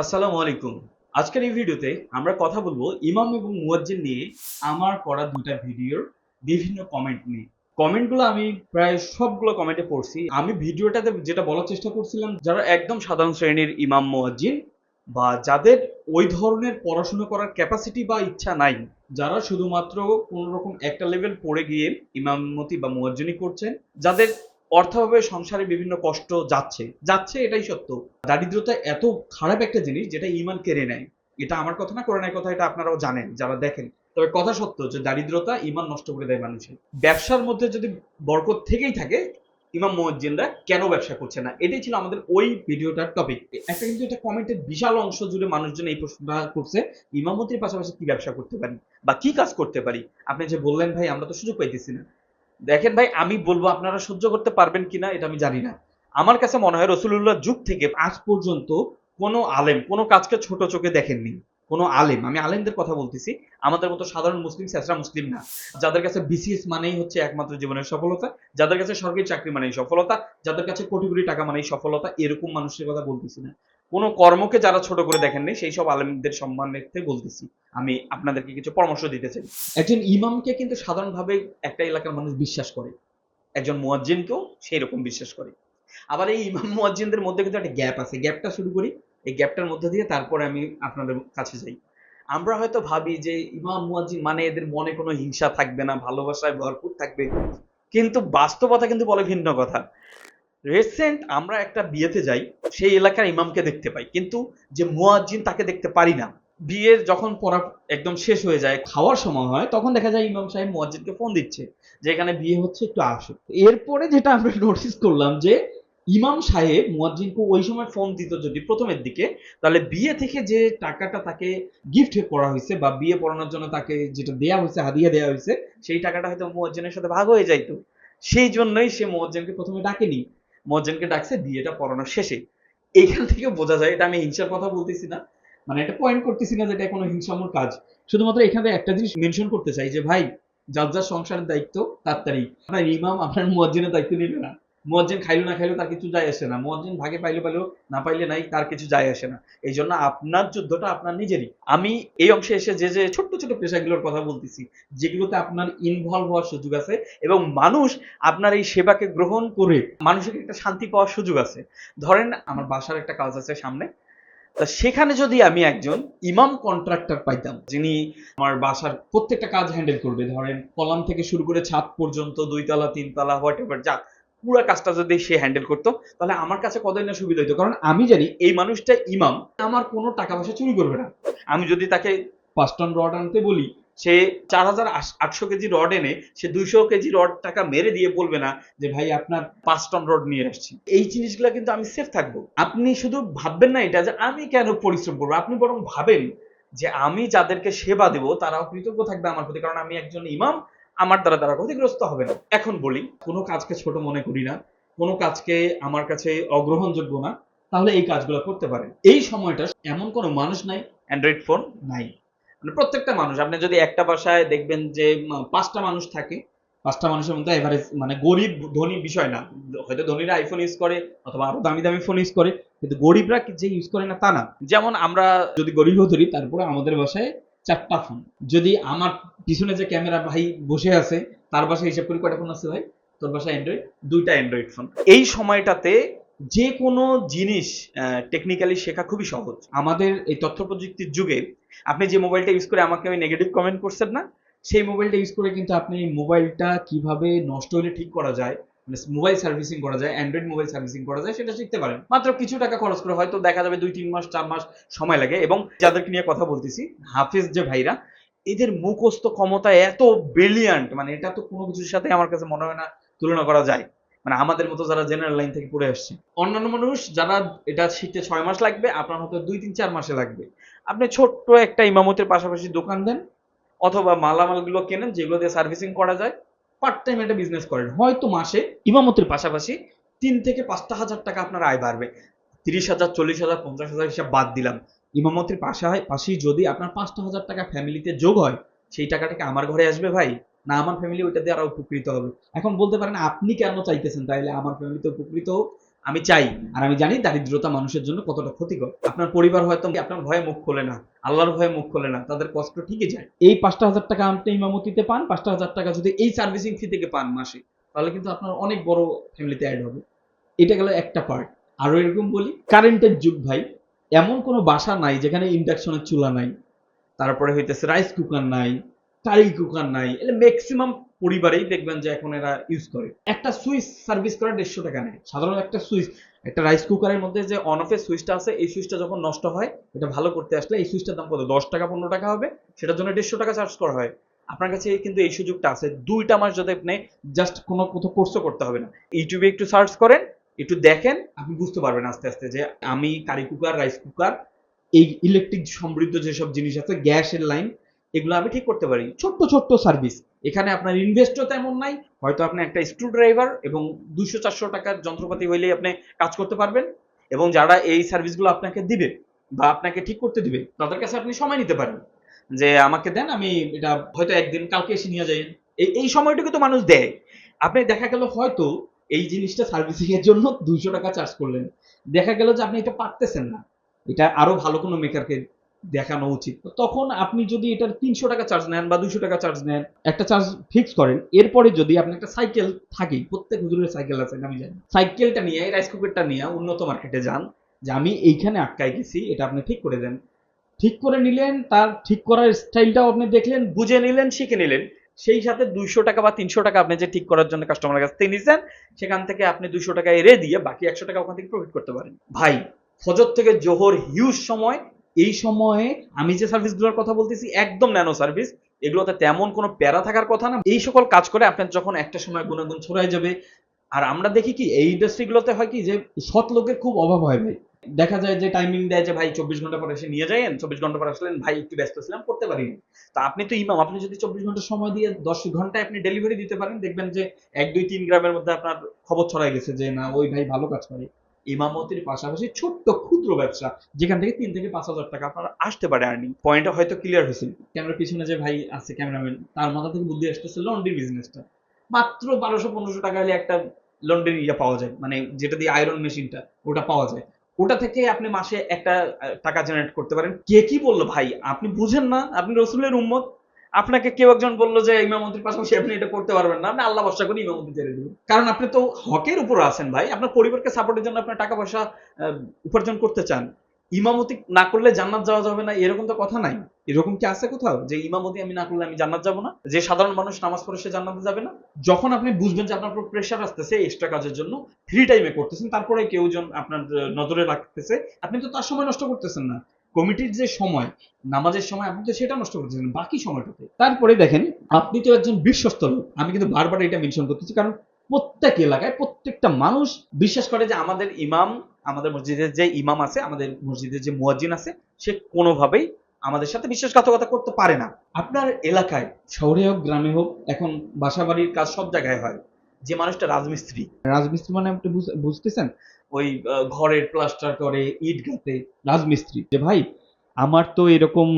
আসসালামু আলাইকুম। আজকের এই ভিডিওতে আমরা কথা বলব ইমাম এবং মুয়াজ্জিন নিয়ে আমার করা দুটা ভিডিওর বিভিন্ন কমেন্ট নিয়ে। কমেন্টগুলো আমি প্রায় সবগুলো কমেন্টে পড়ছি। আমি ভিডিওটাতে যেটা বলার চেষ্টা করছিলাম, যারা একদম সাধারণ শ্রেণির ইমাম, মুয়াজ্জিন বা যাদের ওই ধরনের পড়াশোনা করার ক্যাপাসিটি বা ইচ্ছা নাই, যারা শুধুমাত্র কোন রকম একটা লেভেল পড়ে গিয়ে ইমামতি বা মুয়াজ্জিনি করছেন, যাদের অর্থাভাবে সংসারে বিভিন্ন কষ্ট যাচ্ছে যাচ্ছে এটাই সত্য। দারিদ্রতা এত খারাপ একটা জিনিস যেটা ইমান কেড়ে নেয়। এটা আমার কথা না করে কথা, এটা আপনারাও জানেন, যারা দেখেন। তবে কথা সত্য যে দারিদ্রতা ইমান নষ্ট করে দেয় মানুষের। ব্যবসার মধ্যে যদি বরকত থেকেই থাকে, ইমাম মুয়াজ্জিনরা কেন ব্যবসা করছে না? এটাই ছিল আমাদের ওই ভিডিওটার টপিক একটা কিন্তু এটা কমেন্টের বিশাল অংশ জুড়ে মানুষজন এই প্রশ্নটা করছে, ইমামতির পাশাপাশি কি ব্যবসা করতে পারি বা কি কাজ করতে পারি? আপনি যে বললেন ভাই, আমরা তো সুযোগ পাইতেছি না। দেখেন ভাই, আমি বলব আপনারা সহ্য করতে পারবেন কিনা, এটা আমি জানি না। আমার কাছে মনে হয় রসুল্লাহ যুগ থেকে আজ পর্যন্ত কোনো আলেম, কোনো কাজকে ছোট চোখে দেখেননি। কোনো আলেম, আমি আলেমদের কথা বলতেছি, আমাদের মতো সাধারণ মুসলিম স্যাসরা মুসলিম না। যাদের কাছে বিসিএস মানেই হচ্ছে একমাত্র জীবনের সফলতা, যাদের কাছে সরকারি চাকরি মানেই সফলতা, যাদের কাছে কোটি কোটি টাকা মানেই সফলতা, এরকম মানুষের কথা বলতেছি না। কোনো কর্মকে যারা ছোট করে দেখেননি, সেই সব আলেমদের সম্মানার্থে বলতেছি। আমি আপনাদেরকে কিছু পরামর্শ দিতে চাই। একজন ইমামকে কিন্তু সাধারণভাবে একটা এলাকার মানুষ বিশ্বাস করে। একজন মুয়াজ্জিনকেও সেই রকম বিশ্বাস করে। আবার এই ইমাম মুয়াজ্জিনদের মধ্যে কিন্তু একটা গ্যাপ আছে। গ্যাপটা শুরু করি। এই গ্যাপটার মধ্যে দিয়ে তারপরে আমি আপনাদের কাছে যাই। আমরা হয়তো ভাবি যে ইমাম মুয়াজ্জিন মানে এদের মনে কোনো হিংসা থাকবে না, ভালোবাসায় ভরপুর থাকবে। কিন্তু বাস্তবতা কিন্তু বলে ভিন্ন কথা। রিসেন্ট আমরা একটা বিয়েতে যাই, সেই এলাকার ইমামকে দেখতে পাই। কিন্তু যে মুয়াজ্জিন তাকে দেখতে পারি না। বিয়ের যখন পড়া একদম শেষ হয়ে যায়, খাওয়ার সময় হয়, তখন দেখা যায় ইমাম সাহেব মুয়াজ্জিনকে ফোন দিচ্ছে যে, এখানে বিয়ে হচ্ছে, একটু আসো। এরপরে যেটা আমরা নোটিস করলাম যে, ইমাম সাহেব মুয়াজ্জিনকে ওই সময় ফোন দিত যদি প্রথমের দিকে, তাহলে বিয়ে থেকে যে টাকাটা তাকে গিফট করা হয়েছে বা বিয়ে পড়ানোর জন্য তাকে যেটা দেয়া হয়েছে, হাদিয়া দেওয়া হয়েছে, সেই টাকাটা হয়তো মুয়াজ্জিনের সাথে ভাগ হয়ে যাইতো। সেই জন্যই সে মুয়াজ্জিনকে প্রথমে ডাকেনি। মুয়াজ্জিনকে ডাকছে বিয়েটা পড়ানোর শেষে। এইখান থেকে বোঝা যায়, এটা আমি হিংসার কথা বলতেছি না মানে এটা পয়েন্ট করতেছি না যে এটা কোনো হিংসামূল কাজ। শুধুমাত্র এখানে একটা জিনিস মেনশন করতে চাই যে, ভাই, যার যার সংসারের দায়িত্ব তাড়াতাড়ি আপনার ইমাম, আপনার মুয়াজ্জিনের দায়িত্ব নেবে না। মুয়াজ্জিন খাইলো না খাইলো তার কিছু যায় আসে না। মুয়াজ্জিন ভাগে পাইলো পাইলো, না পাইলে নাই, তার কিছু যায় আসে না। এই জন্য আপনার যুদ্ধটা আপনার নিজেরই। আমি এই অংশে এসে যে যে ছোট্ট ছোট পেশাগুলোর কথা বলতেছি, যেগুলোতে আপনার ইনভলভ হওয়ার সুযোগ আছে এবং মানুষ আপনার এই সেবাকে গ্রহণ করে মানুষের একটা শান্তি পাওয়ার সুযোগ আছে। ধরেন আমার বাসার একটা কাজ আছে সামনে। তা সেখানে যদি আমি একজন ইমাম কন্ট্রাক্টর পাইতাম, যিনি আমার বাসার প্রত্যেকটা কাজ হ্যান্ডেল করবে, ধরেন কলাম থেকে শুরু করে ছাদ পর্যন্ত দুইতলা, তিনতলা হোয়াট এভার যা পুরো কাজটা যদি সে হ্যান্ডেল করতো, তাহলে আমার কাছে কতই না সুবিধা হতো কারণ আমি জানি এই মানুষটা ইমাম, আমার কোনো টাকা পয়সা চুরি করবে না। আমি যদি তাকে পাঁচ টন রড আনতে বলি, সে চার হাজার আটশো কেজি রড এনে, সে দুইশো কেজি রড টাকা মেরে দিয়ে বলবে না যে, ভাই, আপনার পাঁচ টন রড নিয়ে আসছি। এই জিনিসগুলো কিন্তু আমি সেফ থাকব। আপনি শুধু ভাববেন না এটা যে আমি কেন পরিশ্রম করব? আপনি বরং ভাবেন যে, আমি যাদেরকে সেবা দেব, তারাও কৃতজ্ঞ থাকবে আমার প্রতি, কারণ আমি একজন ইমাম আমার দ্বারা তারা ক্ষতিগ্রস্ত হবে না। এখন বলি, কোনো কাজকে ছোট মনে করি না, কোনো কাজকে আমার কাছে অগ্রহণযোগ্য না, তাহলে এই কাজগুলো করতে পারেন। এই সময়টা এমন কোনো মানুষ নাই অ্যান্ড্রয়েড ফোন নাই। মানে প্রত্যেকটা মানুষ, আপনি যদি একটা বাসায় দেখবেন যে পাঁচটা মানুষ থাকে, পাঁচটা মানুষের মধ্যে এভারেজ মানে গরিব, ধনী বিষয় না। হয়তো ধনীরা আইফোন ইউজ করে, অথবা আরও দামি দামি ফোন ইউজ করে, কিন্তু গরিবরা যে ইউজ করে না, তা না। যেমন আমরা যদি গরিব ধরি, তারপরে আমাদের বাসায় চারটা ফোন। যদি আমার পিছনে যে ক্যামেরা ভাই বসে আছে, তার বাসায় হিসাব করি কয়টা ফোন আছে ভাই? তোর বাসায় অ্যান্ড্রয়েড দুইটা অ্যান্ড্রয়েড ফোন এই সময়টাতে যে কোনো জিনিস টেকনিক্যালি শেখা খুবই সহজ। আমাদের এই তথ্য প্রযুক্তির যুগে আপনি যে মোবাইলটা ইউজ করে আমাকে নেগেটিভ কমেন্ট করছেন না, সেই মোবাইলটা ইউজ করে কিন্তু আপনি মোবাইলটা কীভাবে নষ্ট হলে ঠিক করা যায় মানে মোবাইল সার্ভিসিং করা যায় অ্যান্ড্রয়েড মোবাইল সার্ভিসিং করা যায়, সেটা শিখতে পারেন। মাত্র কিছু টাকা খরচ করে হয়তো দেখা যাবে দুই, তিন মাস, চার মাস সময় লাগে এবং যাদেরকে নিয়ে কথা বলতেছি, হাফেজ যে ভাইরা, এদের মুখস্থ ক্ষমতা এত ব্রিলিয়ান্ট মানে এটা তো কোনো কিছুর সাথে আমার কাছে মনে হয় না তুলনা করা যায়। মানে আমাদের মতো যারা জেনারেল লাইন থেকে পড়ে আসছে। অন্যান্য মানুষ যারা এটা শিখতে ছয় মাস লাগবে, আপনার হয়তো দুই, তিন, চার মাসে লাগবে। আপনি ছোট্ট একটা ইমামতের পাশাপাশি দোকান দেন, অথবা মালামালগুলো কেনেন, যেগুলো দিয়ে সার্ভিসিং করা যায়। পার্ট টাইম একটা বিজনেস করেন। হয়তো মাসে ইমামতির পাশাপাশি তিন থেকে পাঁচটা হাজার টাকা আপনার আয় বাড়বে। তিরিশ হাজার, চল্লিশ হাজার, পঞ্চাশ হাজার হিসাব বাদ দিলাম। ইমামতির পাশায় পাশেই যদি আপনার পাঁচটা হাজার টাকা ফ্যামিলিতে যোগ হয়, সেই টাকাটা কি আমার ঘরে আসবে ভাই? না, আমার ফ্যামিলি ওইটা দিয়ে আরও উপকৃত হবে। এখন বলতে পারেন, আপনি কেন চাইতেছেন তাইলে আমার ফ্যামিলিতে উপকৃত হোক? আমি চাই আর আমি জানি দারিদ্রতা মানুষের জন্য কতটা ক্ষতিকর। আপনার পরিবার হয়তো আপনার ভয়ে মুখ খোলে না, আল্লাহর ভয়ে মুখ খোলে না, তাদের কষ্ট ঠিকই যায়। এই পাঁচটা হাজার টাকা আপনি ইমামতিতে পান, পাঁচটা হাজার টাকা যদি এই সার্ভিসিং ফি থেকে পান মাসে, তাহলে কিন্তু আপনার অনেক বড় ফ্যামিলিতে অ্যাড হবে। এটা গেল একটা পার্ট আরও এরকম বলি কারেন্টের যুগ ভাই, এমন কোনো বাসা নাই যেখানে ইন্ডাকশনের চুলা নাই। তারপরে হইতেছে রাইস কুকার নাই কারি কুকার নাই এটা ম্যাক্সিমাম পরিবারেই দেখবেন যে এখন এরা ইউজ করে। একটা সুইচ সার্ভিস করা দেড়শো টাকা নেয়। সাধারণ একটা সুইচ, একটা রাইস কুকারের মধ্যে যে অন অফের সুইচটা আছে, এই সুইচটা যখন নষ্ট হয়, এটা ভালো করতে আসলে এই সুইচটার দাম কত? দশ টাকা, পনেরো টাকা হবে, সেটার জন্য দেড়শো টাকা চার্জ করা হয়। আপনার কাছে কিন্তু এই সুযোগটা আছে। দুইটা মাস যদি আপনি জাস্ট কোনো কোথাও কোর্সও করতে হবে না। ইউটিউবে একটু সার্চ করেন, একটু দেখেন, আপনি বুঝতে পারবেন আস্তে আস্তে যে আমি কারি কুকার রাইস কুকার এই ইলেকট্রিক সমৃদ্ধ যেসব জিনিস আছে গ্যাসের লাইন এগুলো আমি ঠিক করতে পারি। ছোট্ট ছোট্ট সার্ভিস এখানে আপনার ইনভেস্টও তেমন নাই। হয়তো আপনি একটা স্ক্রু ড্রাইভার এবং দুশো চারশো টাকার যন্ত্রপাতি হইলেই আপনি কাজ করতে পারবেন এবং যারা এই সার্ভিসগুলো আপনাকে দিবে বা আপনাকে ঠিক করতে দিবে, তাদের কাছে আপনি সময় নিতে পারেন। যে আমাকে দেন, আমি এটা হয়তো একদিন কালকে এসে নিয়ে যাই। এই এই সময়টুকু তো মানুষ দেয়। আপনি দেখা গেল হয়তো এই জিনিসটা সার্ভিসিং এর জন্য দুইশো টাকা চার্জ করলেন। দেখা গেল যে আপনি এটা পারতেছেন না। এটা আরও ভালো কোনো মেকারকে দেখানো উচিত। তখন আপনি যদি এটার তিনশো টাকা চার্জ নেন বা দুইশো টাকা চার্জ নেন, একটা চার্জ ফিক্স করেন, এরপরে যদি আপনি একটা সাইকেল থাকেই প্রত্যেক হুজুরের সাইকেল আছে আমি জানি। সাইকেলটা নিয়ে রাইস কুকারটা নিয়ে উন্নত মার্কেটে যান, যে আমি এইখানে আটকাই গেছি, এটা আপনি ঠিক করে দেন। ঠিক করে নিলেন, তার ঠিক করার স্টাইলটাও আপনি দেখলেন, বুঝে নিলেন, শিখে নিলেন। সেই সাথে দুইশো টাকা বা তিনশো টাকা আপনি যে ঠিক করার জন্য কাস্টমারের কাছ থেকে নিছেন, সেখান থেকে আপনি দুইশো টাকা এড়ে দিয়ে বাকি একশো টাকা ওখান থেকে প্রফিট করতে পারেন। ভাই, ফজর থেকে জোহর হিউজ সময় এই সময়ে আমি যে সার্ভিসগুলোর কথা বলতেছি একদম ন্যানো সার্ভিস এগুলোতে তেমন কোনো প্যারা থাকার কথা না। এই সকল কাজ করে আপনার যখন একটা সময় গুণাগুণ ছড়ায় যাবে, আর আমরা দেখি কি, এই ইন্ডাস্ট্রিগুলোতে হয় কি যে সৎ লোকের খুব অভাব হয় ভাই। দেখা যায় যে টাইমিং দেয় যে ভাই চব্বিশ ঘণ্টা পরে এসে নিয়ে যাইয়েন, চব্বিশ ঘণ্টা পরে আসলেন, ভাই একটু ব্যস্ত ছিলাম, করতে পারিনি। তা আপনি তো ইমাম, আপনি যদি চব্বিশ ঘণ্টা সময় দিয়ে দশ ঘন্টায় আপনি ডেলিভারি দিতে পারেন, দেখবেন যে এক, দুই, তিন গ্রামের মধ্যে আপনার খবর ছড়াই গেছে যে না, ওই ভাই ভালো কাজ করে। ইমামতির পাশাপাশি ছোট্ট ক্ষুদ্র ব্যবসা, যেখান থেকে তিন থেকে পাঁচ হাজার টাকা আপনার আসতে পারে আর্নিং পয়েন্টটা হয়তো ক্লিয়ার হয়েছে। ক্যামেরার পিছনে যে ভাই আছে ক্যামেরাম্যান তার মাথা থেকে বুদ্ধি আসতেছে লন্ড্রি বিজনেসটা মাত্র বারোশো, পনেরোশো টাকা হলে একটা লন্ড্রির ইয়ে পাওয়া যায়। মানে যেটা দিয়ে আয়রন মেশিনটা ওটা পাওয়া যায়। ওটা থেকে আপনি মাসে একটা টাকা জেনারেট করতে পারেন। কে কি বলল? ভাই, আপনি বুঝেন না? আপনি রসুলের উম্মত। আপনাকে কেউ একজন বলল যে, ইমামতির পাশাপাশি আপনি এটা করতে পারবেন না। আপনি আল্লাহ ভরসা করে ইমামতি ছেড়ে দিবেন কারণ আপনি তো হকের উপর আছেন ভাই। আপনার পরিবারকে সাপোর্টের জন্য আপনার টাকা পয়সা উপার্জন করতে চান। ইমামতি না করলে জান্নাত যাওয়া যাবে না, এরকম তো কথা নাই। এরকম কি আছে কোথাও? যে ইমামতি আমি না করলে আমি জান্নাত যাব না? যে সাধারণ মানুষ নামাজ পড়ে সে জান্নাতে যাবে না? যখন আপনি বুঝবেন যে আপনার উপর প্রেশার আসতেছে এক্সট্রা কাজের জন্য ফ্রি টাইমে করতেছেন, তারপরে কেউ জন আপনার নজরে রাখতেছে। আপনি তো তার সময় নষ্ট করতেছেন না। কমিটির যে সময় নামাজের সময় আপনি তো সেটা নষ্ট করতেছেন বাকি সময়টাতে। তারপরে দেখেন আপনি তো একজন বিশ্বস্ত লোক আমি কিন্তু বারবার এটা মেনশন করতেছি কারণ প্রত্যেক এলাকায় প্রত্যেকটা মানুষ বিশ্বাস করে যে আমাদের ইমাম আমাদের মসজিদের যে ইমাম আছে আমাদের মসজিদের যে মুয়াজ্জিন আছে সে কোনোভাবেই আমাদের সাথে বিশ্বাসঘাতকতা করতে পারে না। আপনার এলাকায় শহরে হোক গ্রামে হোক এখন বাসা বাড়ির কাজ সব জায়গায় হয় যে মানুষটা রাজমিস্ত্রি। রাজমিস্ত্রি মানে আপনি বুঝতেছেন? ওই ঘরের প্লাস্টার করে ইট গাঁথে রাজমিস্ত্রি। যে ভাই, আমার তো এরকম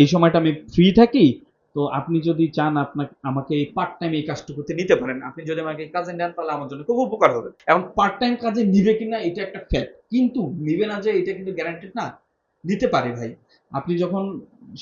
এই সময়টা আমি ফ্রি থাকি, তো আপনি যদি চান আপনাকে, আমাকে এই পার্ট টাইম এই কাজটা করতে নিতে পারেন। আপনি যদি আমাকে কাজে নেন, তাহলে আমার জন্য খুব উপকার হবে। এখন পার্ট টাইম কাজে নিবে কিনা, এটা একটা ফ্যাক্ট কিন্তু নিবে না যে, এটা কিন্তু গ্যারান্টেড না। নিতে পারে ভাই। আপনি যখন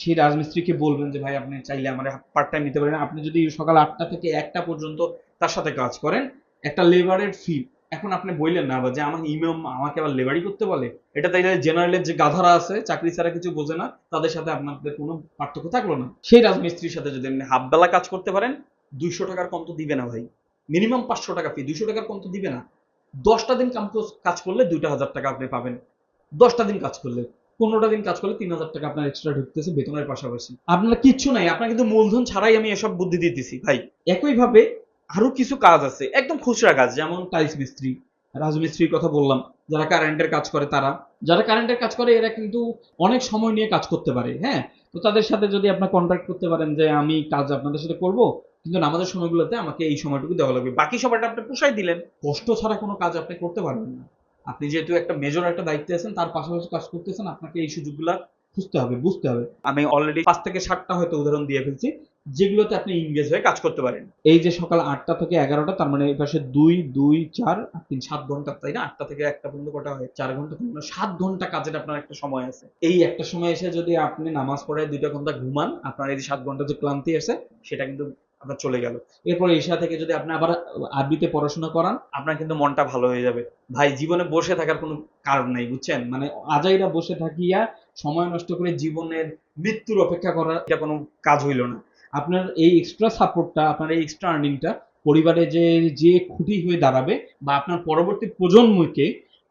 সেই রাজমিস্ত্রিকে বলবেন যে, ভাই, আপনি চাইলে আমার পার্ট টাইম নিতে পারেন। আপনি যদি সকাল আটটা থেকে একটা পর্যন্ত তার সাথে কাজ করেন, একটা লেবারের ফি এখন আপনি বললেন না বা যে আমার ইমাম আমাকে আবার লেবারি করতে বলে, এটা তাইলে জেনারেলের যে গাধারা আছে, চাকরি ছাড়া কিছু বোঝে না, তাদের সাথে আপনাদের কোনো পার্থক্য থাকল না। সেই রাজমিস্ত্রির সাথে যদি আপনি হাফ বেলা কাজ করতে পারেন, দুইশো টাকার কম তো দিবে না ভাই। মিনিমাম পাঁচশো টাকা ফি দুইশো টাকার কম তো দিবে না। দশটা দিন কাজ করলে দুইটা হাজার টাকা আপনি পাবেন। দশটা দিন কাজ করলে, পনেরোটা দিন কাজ করলে তিন হাজার টাকা আপনার এক্সট্রা ঢুকতেছে বেতনের পাশাপাশি। আপনার কিচ্ছু নাই, আপনার কিন্তু মূলধন ছাড়াই আমি এসব বুদ্ধি দিতেছি ভাই। একইভাবে আরও কিছু কাজ আছে। একদম খুচরা কাজ, যেমন টাইলস মিস্ত্রি, রাজমিস্ত্রির কথা বললাম, যারা কারেন্টের কাজ করে তারা। যারা কারেন্টের কাজ করে, এরা কিন্তু অনেক সময় নিয়ে কাজ করতে পারে হ্যাঁ? তো তাদের সাথে যদি আপনার কন্ট্যাক্ট করতে পারেন যে, আমি কাজ আপনাদের সাথে করব, কিন্তু নামাজের সময়গুলোতে আমাকে এই সময়টুকু দেওয়া লাগবে। বাকি সময়টা আপনি পোষাই দিলেন। কষ্ট ছাড়া কোনো কাজ আপনি করতে পারবেন না। আপনি যেহেতু একটা মেজর একটা দায়িত্বে আছেন, তার পাশাপাশি কাজ করতেছেন, আপনাকে এই সুযোগগুলা খুঁজতে হবে, বুঝতে হবে। আমি অলরেডি পাঁচ থেকে সাতটা হয়তো উদাহরণ দিয়ে ফেলছি। যেগুলোতে আপনি ইংগেজ হয়ে কাজ করতে পারেন। এই যে সকাল আটটা থেকে এগারোটা তার মানে এই পাশে দুই দুই চার তিন সাত ঘণ্টা তাই না? আটটা থেকে একটা পর্যন্ত কটা হয়? চার ঘণ্টা ঘণ্টা, সাত ঘণ্টা কাজের আপনার একটা সময় আছে। এই একটা সময় এসে যদি আপনি নামাজ পড়ে দুইটা ঘণ্টা ঘুমান আপনার এই যে সাত ঘণ্টা যে ক্লান্তি আছে সেটা কিন্তু আপনার চলে গেল। এরপর ঈশা থেকে যদি আপনি আবার আরবিতে পড়াশোনা করান আপনার কিন্তু মনটা ভালো হয়ে যাবে। ভাই জীবনে বসে থাকার কোনো কারণ নেই বুঝছেন? মানে আজাইরা বসে থাকিয়া সময় নষ্ট করে জীবনের মৃত্যুর অপেক্ষা করা এটা কোনো কাজ হইল না। আপনার এই এক্সট্রা সাপোর্টটা আপনার এই এক্সট্রা আর্নিংটা পরিবারে যে যে খুঁটি হয়ে দাঁড়াবে বা আপনার পরবর্তী প্রজন্মকে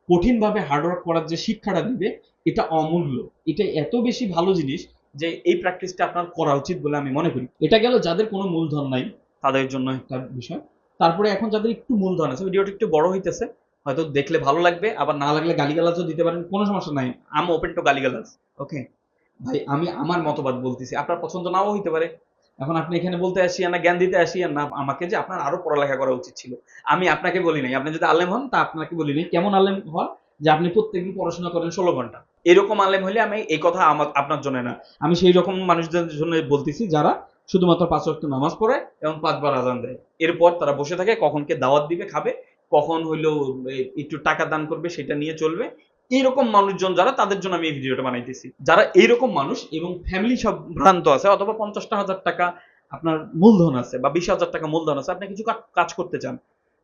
কঠিনভাবে হার্ডওয়ার্ক করার যে শিক্ষাটা দিবে, এটা অমূল্য। এটা এত বেশি ভালো জিনিস যে এই প্র্যাকটিসটা আপনার করা উচিত বলে আমি মনে করি। এটা গেল যাদের কোনো মূলধন নাই, তাদের জন্য একটা বিষয়। তারপরে এখন যাদের একটু মূলধন আছে ভিডিওটা একটু বড় হইতেছে, হয়তো দেখলে ভালো লাগবে, আবার না লাগলে গালিগালাজও দিতে পারেন, কোনো সমস্যা নাই। আম ওপেন টু গালিগালাজ ওকে ভাই, আমি আমার মতবাদ বলতেছি, আপনার পছন্দ নাও হইতে পারে। এখন আপনি এখানে বলতে আসিয়া না, জ্ঞান দিতে আসিয়া না, আমাকে যে আপনার আরও পড়ালেখা করা উচিত ছিল। আমি আপনাকে বলি নাই, আপনি যদি আলেম হন, তা আপনাকে বলি নাই। কেমন আলেম হন যে আপনি প্রত্যেকদিন পড়াশোনা করেন ষোলো ঘণ্টা। এরকম আলেম হলে আমি এই কথা আমার, আপনার জন্য না। আমি সেই রকম মানুষদের জন্য বলতেছি যারা শুধুমাত্র পাঁচ ওয়াক্ত নামাজ পড়ে এবং পাঁচবার আজান দেয়। এরপর তারা বসে থাকে, কখন কে দাওয়াত দিবে, খাবে, কখন হইল একটু টাকা দান করবে, সেটা নিয়ে চলবে। এইরকম মানুষজন যারা, তাদের জন্য আমি এই ভিডিওটা বানাইতেছি। যারা এইরকম মানুষ এবং ফ্যামিলি সব ভ্রান্ত আছে, অথবা পঞ্চাশটা হাজার টাকা আপনার মূলধন আছে বা বিশ হাজার টাকা মূলধন আছে, আপনি কিছু কাজ করতে চান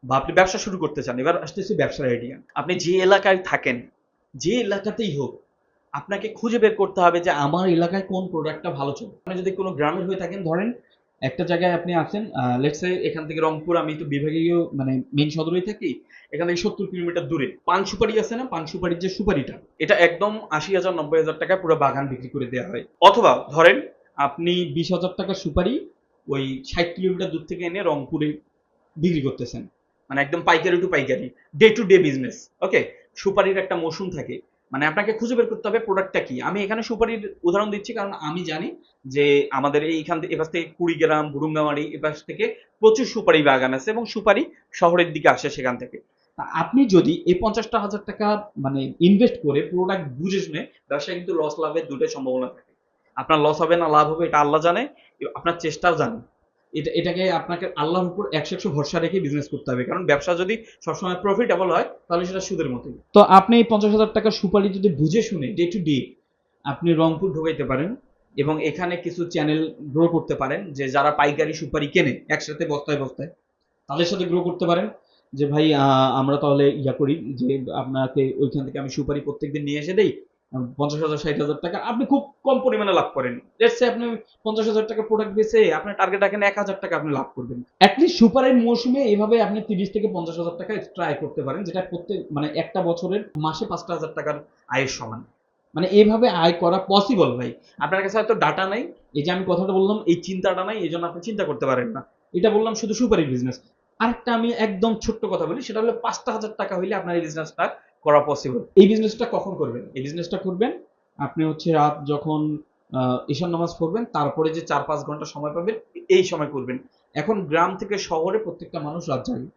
বা আপনি ব্যবসা শুরু করতে চান, এবার আসতেছি ব্যবসার আইডিয়া আপনি যে এলাকায় থাকেন, যে এলাকাতেই হোক, আপনাকে খুঁজে বের করতে হবে যে আমার এলাকায় কোন প্রোডাক্টটা ভালো চলে। আপনি যদি কোনো গ্রামের হয়ে থাকেন, ধরেন একটা জায়গায় আপনি আছেন লেটসে এখান থেকে রংপুর, আমি তো বিভাগীয় মানে মেইন সদরেই থাকি, এখান থেকে সত্তর কিলোমিটার দূরে। পান সুপারি আছে না? পান সুপারির যে সুপারিটা, এটা একদম আশি হাজার, নব্বই হাজার টাকায় পুরো বাগান বিক্রি করে দেওয়া হয়। অথবা ধরেন আপনি বিশ হাজার টাকার সুপারি ওই ষাট কিলোমিটার দূর থেকে এনে রংপুরে বিক্রি করতেছেন। মানে একদম পাইকারি টু পাইকারি day to day business okay সুপারির একটা মৌসুম থাকে। মানে আপনাকে খুঁজে বের করতে হবে প্রোডাক্টটা কি? আমি এখানে সুপারির উদাহরণ দিচ্ছি, কারণ আমি জানি যে আমাদের এইখান থেকে এপাশ থেকে কুড়িগ্রাম, বুরুঙ্গামারি এপাশ থেকে প্রচুর সুপারি বাগান আছে এবং সুপারি শহরের দিকে আসে সেখান থেকে। আপনি যদি এই পঞ্চাশটা হাজার টাকা মানে ইনভেস্ট করে প্রোডাক্ট বুঝে শুনে ব্যবসায় কিন্তু লস লাভের দুটোই সম্ভাবনা থাকে। আপনার লস হবে না, লাভ হবে এটা আল্লাহ জানে, আপনার চেষ্টাও জানে। এটা, এটাকে আপনাকে আল্লাহর উপর একশো একশো ভরসা রেখে বিজনেস করতে হবে। কারণ ব্যবসা যদি সবসময় প্রফিটেবল হয়, তাহলে সেটা সুদের মতোই। তো আপনি এই পঞ্চাশ হাজার টাকা সুপারি যদি বুঝে শুনে ডে টু ডে আপনি রংপুর ঢোকাইতে পারেন এবং এখানে কিছু চ্যানেল গ্রো করতে পারেন, যে যারা পাইকারি সুপারি কেনে একসাথে বস্তায় বস্তায়, তাদের সাথে গ্রো করতে পারেন। যে ভাই আমরা তাহলে ইয়া করি যে আপনাকে ওইখান থেকে আমি সুপারি প্রত্যেকদিন নিয়ে এসে দেই পঞ্চাশ হাজার, ষাট হাজার টাকা। আপনি খুব কম পরিমাণে লাভ করেন। লেটসে আপনি পঞ্চাশ হাজার টাকা প্রোডাক্ট বেচে আপনার টার্গেট রাখেন এক হাজার টাকা আপনি লাভ করবেন। অ্যাটলিস্ট সুপারের মৌসুমে এইভাবে আপনি তিরিশ থেকে পঞ্চাশ হাজার টাকা ট্রাই করতে পারেন, যেটা প্রত্যেক মানে একটা বছরের মাসে পাঁচটা হাজার টাকার আয়ের সমান। মানে এইভাবে আয় করা পসিবল ভাই। আপনার কাছে হয়তো ডাটা নাই, এই যে আমি কথাটা বললাম, এই চিন্তাটা নাই, এই জন্য আপনি চিন্তা করতে পারেন না। এটা বললাম শুধু সুপারি বিজনেস আরেকটা আমি একদম ছোট্ট কথা বলি, সেটা হলো পাঁচটা হাজার টাকা হইলে আপনার এই বিজনেসটা করা পসিবল এই বিজনেসটা কখন করবেন? এই বিজনেসটা করবেন আপনি হচ্ছে রাত যখন ঈশান নামাজ পড়বেন তারপরে যে চার পাঁচ ঘণ্টা সময় পাবেন এই সময় করবেন। এখন গ্রাম থেকে শহরে প্রত্যেকটা মানুষ রাত জাগে।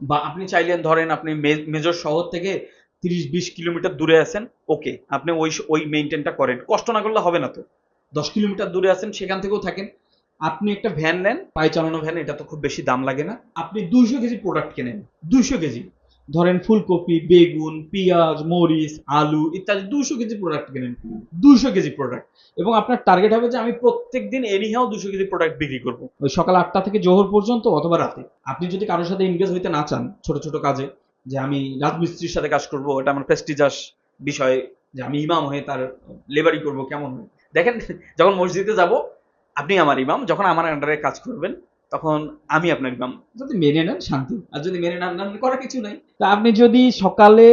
বা আপনি চাইলেন ধরেন আপনি মেজর শহর থেকে তিরিশ বিশ কিলোমিটার দূরে আছেন ওকে আপনি ওই ওই মেনটেনটা করেন। কষ্ট না করলে হবে না তো। দশ কিলোমিটার দূরে আছেন সেখান থেকেও থাকেন। আপনি একটা ভ্যান নেন পায়ে চালানো ভ্যান এটা তো খুব বেশি দাম লাগে না। আপনি দুইশো কেজি প্রোডাক্ট কেনেন। দুইশো কেজি। ধরেন ফুলকপি, বেগুন, পেঁয়াজ, মরিচ, আলু ইত্যাদি দুশো কেজি প্রোডাক্ট কেনেন। দুশো কেজি প্রোডাক্ট এবং আপনার টার্গেট হবে যে আমি প্রত্যেক দিন এনিহাও দুশো কেজি প্রোডাক্ট বিক্রি করব। ওই সকাল আটটা থেকে জোহর পর্যন্ত অথবা রাতে। আপনি যদি কারোর সাথে এনগেজ হইতে না চান ছোট ছোট কাজে, যে আমি রাজমিস্ত্রির সাথে কাজ করব, এটা আমার প্রেস্টিজাস বিষয়, যে আমি ইমাম হয়ে তার লেবারি করব কেমন হয়? দেখেন, যখন মসজিদে যাব, আপনি আমার ইমাম, যখন আমার আন্ডারে কাজ করবেন তখন আমি আপনার ইমাম যদি মেনে নেন শান্তি। আর যদি মেনে না নেন করার কিছু নাই। তা আপনি যদি সকালে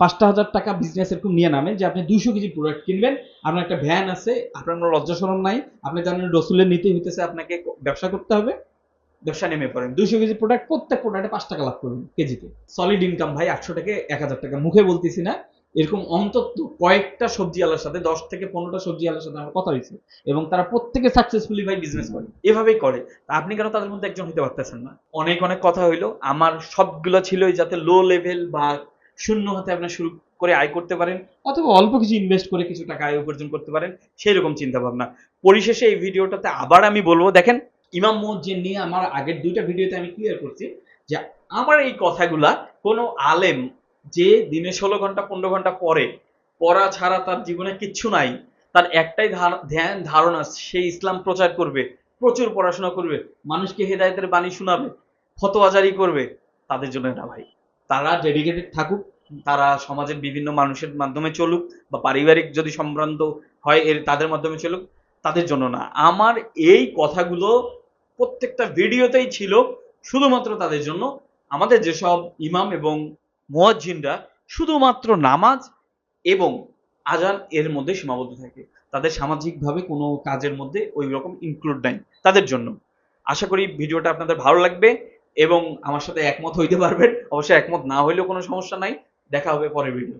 পাঁচটা হাজার টাকা বিজনেস এরকম নিয়ে নামেন যে আপনি দুইশো কেজি প্রোডাক্ট কিনবেন আপনার একটা ভ্যান আছে আপনার কোনো লজ্জা শরম নাই আপনি জানেন রসুলের নীতি হইতেছে আপনাকে ব্যবসা করতে হবে। ব্যবসা নেমে পড়েন। দুইশো কেজি প্রোডাক্ট প্রত্যেক প্রোডাক্টে পাঁচ টাকা লাভ করবেন কেজিতে। সলিড ইনকাম ভাই আটশো থেকে এক হাজার টাকা। মুখে বলতেছি না এরকম অন্তত কয়েকটা সবজি আলার সাথে, দশ থেকে পনেরোটা সবজি আলার সাথে আমার কথা হয়েছে এবং তারা প্রত্যেকে সাকসেসফুলি ভাই বিজনেস করে। এভাবেই করে। আপনি কেন তাদের মধ্যে একজন হতে পারতেছেন না? অনেক অনেক কথা হইল। আমার সবগুলো ছিল যাতে লো লেভেল বা শূন্য হাতে আপনার শুরু করে আয় করতে পারেন অথবা অল্প কিছু ইনভেস্ট করে কিছু টাকা আয় উপার্জন করতে পারেন সেই রকম চিন্তা ভাবনা পরিশেষে এই ভিডিওটাতে আবার আমি বলব, দেখেন, ইমাম মুয়াজ্জিন নিয়ে আমার আগের দুইটা ভিডিওতে আমি ক্লিয়ার করছি যে আমার এই কথাগুলা কোনো আলেম যে দিনে ষোলো ঘণ্টা, পনেরো ঘণ্টা পরে পড়া ছাড়া তার জীবনে কিচ্ছু নাই, তার একটাই ধ্যান, ধারণা, সে ইসলাম প্রচার করবে, প্রচুর পড়াশোনা করবে, মানুষকে হেদায়তের বাণী শোনাবে ফতোয়াজারি করবে, তাদের জন্য না ভাই। তারা ডেডিকেটেড থাকুক, তারা সমাজের বিভিন্ন মানুষের মাধ্যমে চলুক, বা পারিবারিক যদি সম্ভ্রান্ত হয়, এর, তাদের মাধ্যমে চলুক, তাদের জন্য না। আমার এই কথাগুলো প্রত্যেকটা ভিডিওতেই ছিল, শুধুমাত্র তাদের জন্য। আমাদের যেসব ইমাম এবং মুয়াজ্জিনরা শুধুমাত্র নামাজ এবং আজান এর মধ্যে সীমাবদ্ধ থাকে। তাদের সামাজিকভাবে কোনো কাজের মধ্যে ওই রকম ইনক্লুড নাই তাদের জন্য। আশা করি ভিডিওটা আপনাদের ভালো লাগবে এবং আমার সাথে একমত হইতে পারবেন। অবশ্যই একমত না হইলেও কোনো সমস্যা নাই। দেখা হবে পরের ভিডিও